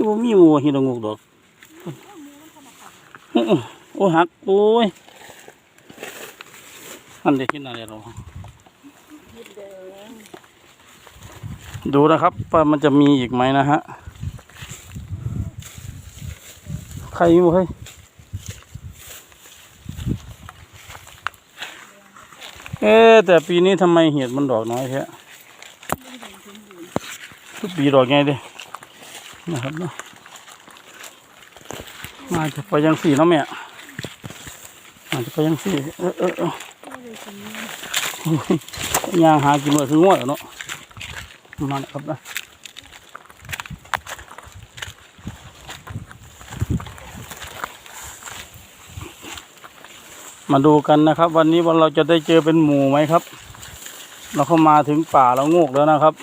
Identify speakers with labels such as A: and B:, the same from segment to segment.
A: คือบ่มีหมูเห็ดงูดอกโอ้หักโอ้ยอันเด็กกินอะไรหรอดูนะครับว่ามันจะมีอีกไหมนะฮะใครอยู่เฮ้ยเอ๊แต่ปีนี้ทำไมเห็ดมันดอกน้อยแท้ทุกปีดอกไงเด้ นะครับเนาะมาจะไปยังสี่เนาะแม่มาจะไปยังสี่เออเออเออย่างหากินเลยคือง่วยเนาะมาแล้วครับนะมาดูกันนะครับ วันนี้วันเราจะได้เจอเป็นหมู่ไหมครับ เราเข้ามาถึงป่าเราโงกแล้วนะครับ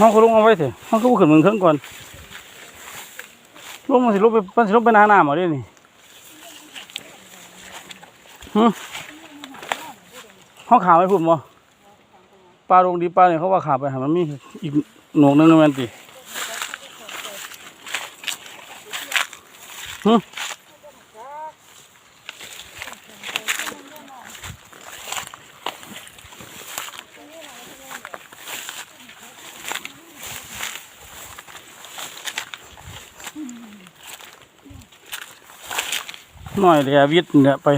A: ห้องเขาลงเอาไว้เถอะห้องเขาขึ้นเมืองเทิงก่อนลงมาสิลงไปมันสิลงไปนาหน้ามาด้วยนี่หึห้องขาวไม่พูดบ่ปลาลงดีปลาเนี่ยเขาว่าขาไปหามันมีอีกหนวกหนึงนะแมนติ หึหน่อยเดียววิทย์เนี่ยไป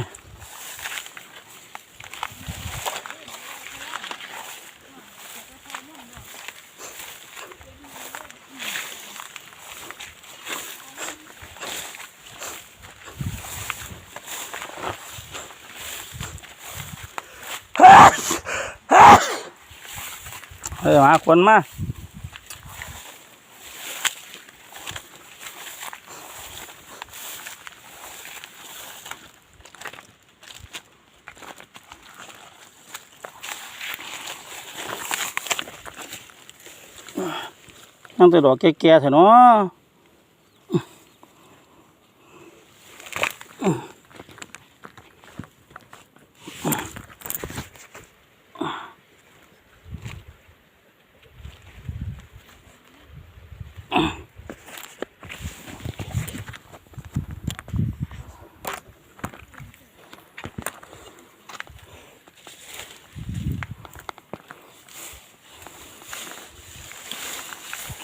A: เฮ้ยมาคนมา นั่งแต่ดอกแก่ๆเถอะเนาะ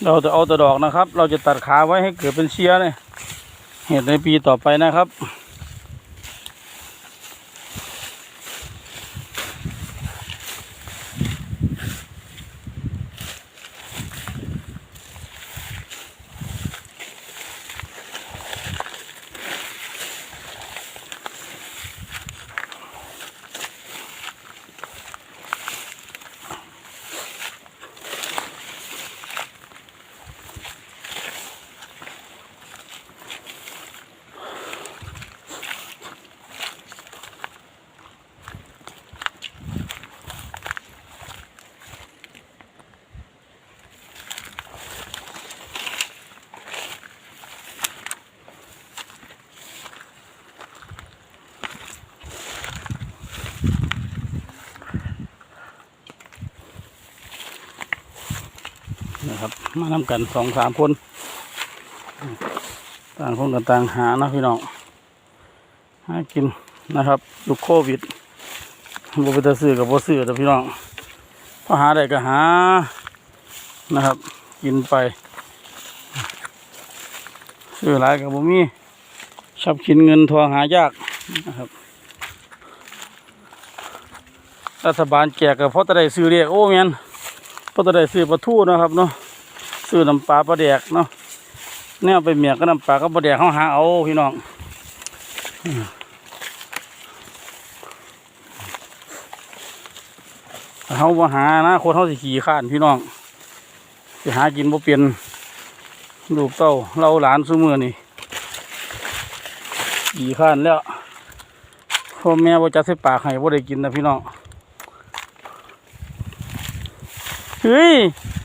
A: เราจะเอาแต่ดอกนะครับ เราจะตัดขาไว้ให้เกิดเป็นเชียร์เนี่ยเห็ดในปีต่อไปนะครับ มานำกันสองสามคน ต่างคนต่างหานะพี่น้องหากินนะครับยุคโควิดบ่ไปจะซื้อกับบ่ซื้อแต่พี่น้องพอหาได้ก็หานะครับ กินไปซื้อหลายกับบ่มีชับกินเงินทองหายากนะครับรัฐบาลแจกก็เพราะจะได้ซื้อเรียกโอ้แมนเพราะจะได้ซื้อปลาทูนะครับเนาะ ซื้อน้ำปลาปลาแดกเนาะแนวไปเมียกก็น้ำปลาก็ปลาแดกเขาหาเอาพี่น้องเขาบ่หานะคนเขาสิขี่ข้านพี่น้องสิหากินบ่เป็นลูกเต้าเราหลานซุมือนี่ขี่ข้านแล้วพ่อแม่บ่จัดใส่ปากให้บ่ได้กินนะพี่น้องเฮ้ย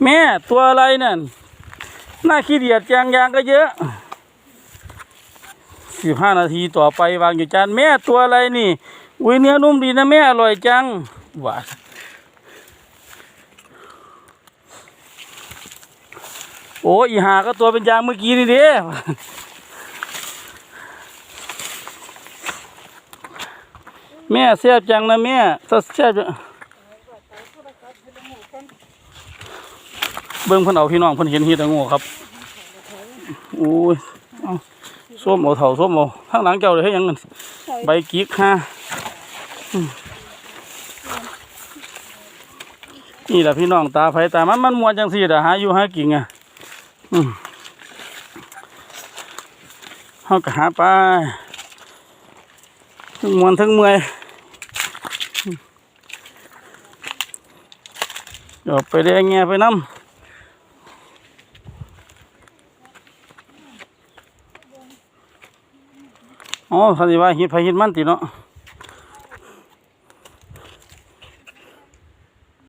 A: แม่ตัวอะไรนั่น หน้าขี้เดียดแจงยางก็เยอะสิบห้านาทีต่อไปวางอยู่จานแม่ตัวอะไรนี่อุ้ยเนื้อนุ่มดีนะแม่อร่อยจังหวานโอ้อีหาก็ตัวเป็นยางเมื่อกี้นี่เด้แม่แซ่บจังนะแม่ถ้าแซ่บจัง เบิ่งเพิ่นเอาพี่น้องเพิ่นเห็นเฮ็ดให้โง่ครับโอ้ยเอาส้มเอาเถ่าส้มเอาข้างหลังเจ้าเลยให้หยังนั่นใบกิกฮะอืมนี่แหละพี่น้องตาไฟตามันมันมวนจังซี่เด้อหาอยู่หากินอะอืมเฮาก็หาไปทั้งมวนทั้งเมื่อยอืมเดี๋ยวไปแดงแงไปน้ำ อ๋อสันติว่าหิดไผหิดมันติเนาะ